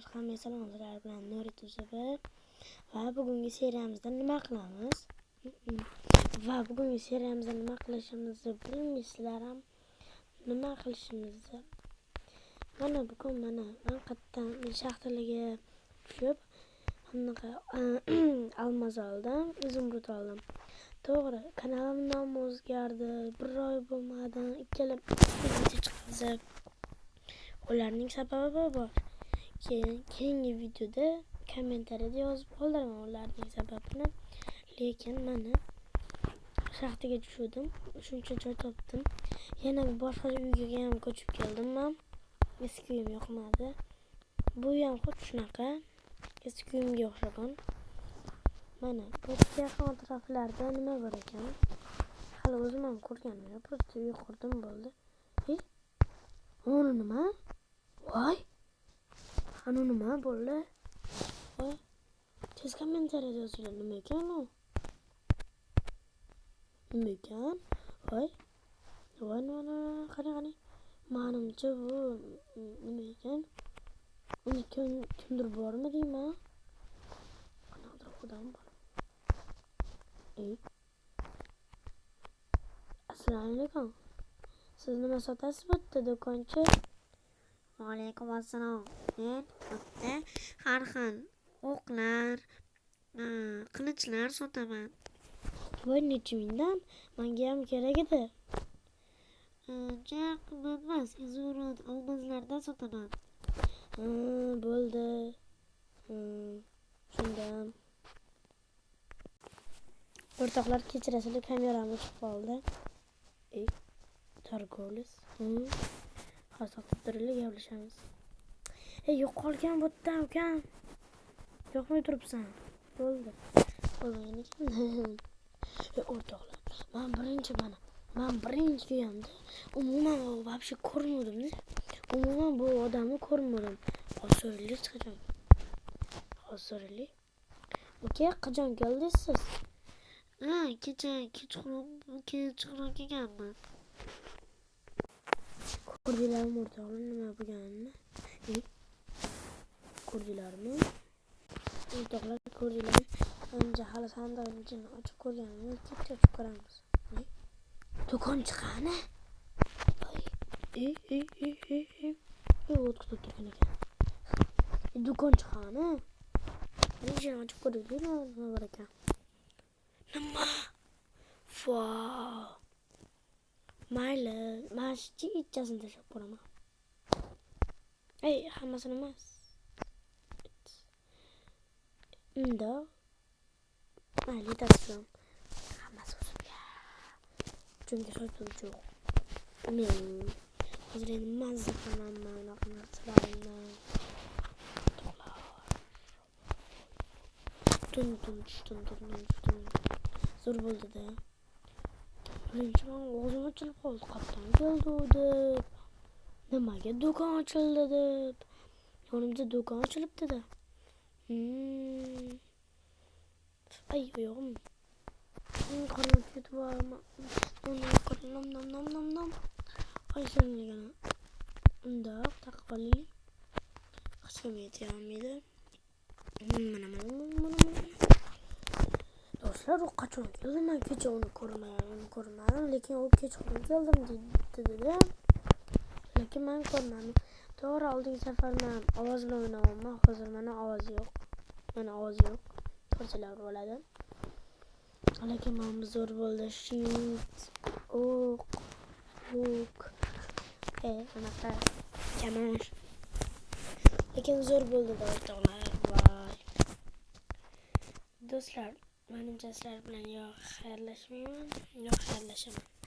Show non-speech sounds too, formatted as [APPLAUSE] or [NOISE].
Dostlar, hamma salomlar bilan Nuri Tuzubi va bugungi seriyamizda nima qilamiz? Va bugungi seriyamizda nima qilishimizni bilmaysizlar ham nima qilishimizni. Mana bugun mana man qayerdan shaxtalarga [CLEARS THROAT] tushib anaqa almaz oldim, izumrud oldim. To'g'ri, kanalim nomi o'zgardi. Bir oy bo'lmadan ikkala video chiqdi. Ularning sababi bor Keyin keyingi videoda kommentariyada yozib qoldiraman ularning sababini. Lekin mana shaxtaga tushdim. Shuncha joy topdim. Yana bir boshqa uyga ham ko'chib keldim men. Eski uyim yoqmadi. Bu ham xuddi shunaqa. Eski uyimga o'xshagan. Mana bu yaqin atroflarda nima bor ekan? Hali o'zim ham ko'rganim yo'q. Просто uy qurdim bo'ldi. E? U nima? Voy! Ana nima bo'ldi? Voy! Tez kommentariyada yozinglar nima ekan u? Nima ekan? Voy! Voy nima nima qarang qarang. Manimcha bu nima ekan? Uni kim kimdir bormi deyman? Qanaqadir odam bor. E? Assalomu alaykum. Siz nima sotasiz bu yerda do'konchi? Vaalaykum assalom. Men bitta har xil o'qlar, qilichlar sotaman. Voy necha mingdan? Menga ham kerak edi. Uncha qimmat emas, izurud olmazlardan sotaman. Bo'ldi. Tushundim. O'rtoqlar kechirasizlar, kameram o'chib qoldi. Ey, Hasatlarıyla gevleşemiz. E yok olken bitti olken. Yok mu durup sen? Ne oldu? Olmayın iken. [LAUGHS] e ortaklar. Ben birinci bana. Ben birinci diyorum da. Umuman o babşı kormadım ne? Umuman bu adamı kormadım. Hazırlı çıkacağım. Hazırlı. Okey kaçan geldiniz siz. Ha, gece, gece, gece, gece, gece, gece, gece, kechqurun kechqurun kelganman. Ko'rdinglarmi o'rtoqlar nima bo'lganini? E? Ko'rdinglarmi? O'rtoqlar ko'rdinglarmi? Ancha hali sandiqni ichini ochib ko'rganimiz, kecha ochib ko'ramiz. E? Do'konchi qani? E, e, e, e, e. E, o't kutib turgan ekan. E, do'konchi qani? Ichini ochib ko'rdinglar nima bor ekan? Nima? Vau! Mayli, mana shu ikkasini tashlab ko'raman. Ey, hammasini emas. Unda. Mayli, tashlab. Hammasi o'zimga. Chunki sochim yo'q. Men hozir endi mazza qilaman unaqa narsalarni. Dun dun tushdim, dun dun tushdim. Zo'r bo'ldi-da. Birinchi man og'zim ochilib qoldi. Qayerdan keldi u deb. Nimaga do'kon ochildi deb. Yonimda do'kon ochilibdi-da. Hmm. Ay, oyog'im. Qornim ketib borman. Nom nom nom nom nom. Ay, shirinligini. Undoq taqib olaylik. Hech kim yetolmaydi. Mana mana mana mana. Do'stlar, u qachon keldi? Men kecha uni ko'rmadim, ko'rmadim, lekin u kechqurun keldim dedi-da. Lekin men ko'rmadim. To'g'ri, oldingi safar men ovoz bilan o'ynaganman, hozir mana ovoz yo'q. Mana ovoz yo'q. Ko'rsalar bo'ladi. Lekin mana zo'r bo'ldi. Shield, o'q, o'q. E, anaqa kamosh. Lekin zo'r bo'ldi o'rtoqlar. Voy. Do'stlar, من این جسر بلن یا خیرلش میمن یا خیرلش من